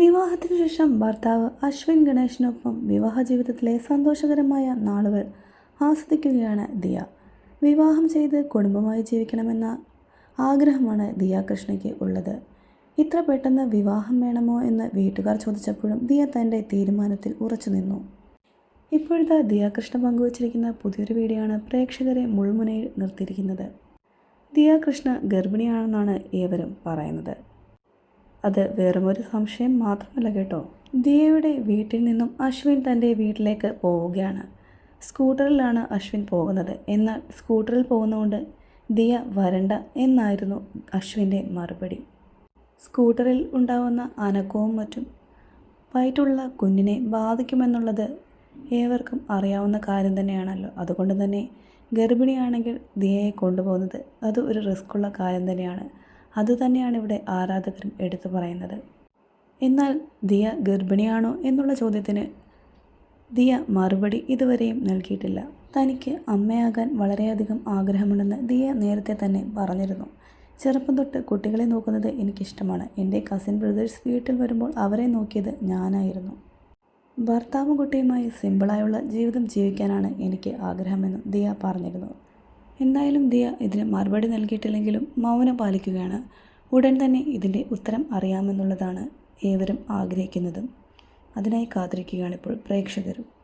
വിവാഹത്തിനു ശേഷം ഭർത്താവ് അശ്വിൻ ഗണേഷിനൊപ്പം വിവാഹ ജീവിതത്തിലെ സന്തോഷകരമായ നാളുകൾ ആസ്വദിക്കുകയാണ് ദിയ. വിവാഹം ചെയ്ത് കുടുംബമായി ജീവിക്കണമെന്ന ആഗ്രഹമാണ് ദിയ കൃഷ്ണയ്ക്ക് ഉള്ളത്. ഇത്ര പെട്ടെന്ന് വിവാഹം വേണമോ എന്ന് വീട്ടുകാർ ചോദിച്ചപ്പോഴും ദിയ തന്റെ തീരുമാനത്തിൽ ഉറച്ചു നിന്നു ഇപ്പോഴത്തെ ദിയ കൃഷ്ണ പങ്കുവച്ചിരിക്കുന്ന പുതിയൊരു വീഡിയോ ആണ് പ്രേക്ഷകരെ മുൾമുനയിൽ നിർത്തിയിരിക്കുന്നത്. ദിയ കൃഷ്ണ ഗർഭിണിയാണെന്നാണ് ഏവരും പറയുന്നത്. അത് വെറുമൊരു സംശയം മാത്രമല്ല കേട്ടോ. ദിയയുടെ വീട്ടിൽ നിന്നും അശ്വിൻ തന്റെ വീട്ടിലേക്ക് പോവുകയാണ്. സ്കൂട്ടറിലാണ് അശ്വിൻ പോകുന്നത്. എന്നാൽ സ്കൂട്ടറിൽ പോകുന്നതുകൊണ്ട് ദിയ വരണ്ട എന്നായിരുന്നു അശ്വിന്റെ മറുപടി. സ്കൂട്ടറിൽ ഉണ്ടാവുന്ന അനക്കവും മറ്റും വയറ്റുള്ള കുഞ്ഞിനെ ബാധിക്കുമെന്നുള്ളത് ഏവർക്കും അറിയാവുന്ന കാര്യം തന്നെയാണല്ലോ. അതുകൊണ്ട് തന്നെ ഗർഭിണിയാണെങ്കിൽ ദിയയെ കൊണ്ടുപോകുന്നത് അത് ഒരു റിസ്ക്കുള്ള കാര്യം തന്നെയാണ്. അതുതന്നെയാണ് ഇവിടെ ആരാധകരും എടുത്തു പറയുന്നത്. എന്നാൽ ദിയ ഗർഭിണിയാണോ എന്നുള്ള ചോദ്യത്തിന് ദിയ മറുപടി ഇതുവരെയും നൽകിയിട്ടില്ല. തനിക്ക് അമ്മയാകാൻ വളരെയധികം ആഗ്രഹമുണ്ടെന്ന് ദിയ നേരത്തെ തന്നെ പറഞ്ഞിരുന്നു. ചെറുപ്പം തൊട്ട് കുട്ടികളെ നോക്കുന്നത് എനിക്കിഷ്ടമാണ്. എന്റെ കസിൻ ബ്രദേഴ്സ് വീട്ടിൽ വരുമ്പോൾ അവരെ നോക്കിയത് ഞാനായിരുന്നു. ഭർത്താവും കുട്ടിയുമായി സിമ്പിളായുള്ള ജീവിതം ജീവിക്കാനാണ് എനിക്ക് ആഗ്രഹമെന്നും ദിയ പറഞ്ഞിരുന്നു. എന്തായാലും ദിയ ഇതിന് മറുപടി നൽകിയിട്ടില്ലെങ്കിലും മൗനം പാലിക്കുകയാണ്. ഉടൻ തന്നെ ഇതിന്റെ ഉത്തരം അറിയാമെന്നുള്ളതാണ് ഏവരും ആഗ്രഹിക്കുന്നതും. അതിനായി കാത്തിരിക്കുകയാണിപ്പോൾ പ്രേക്ഷകരും.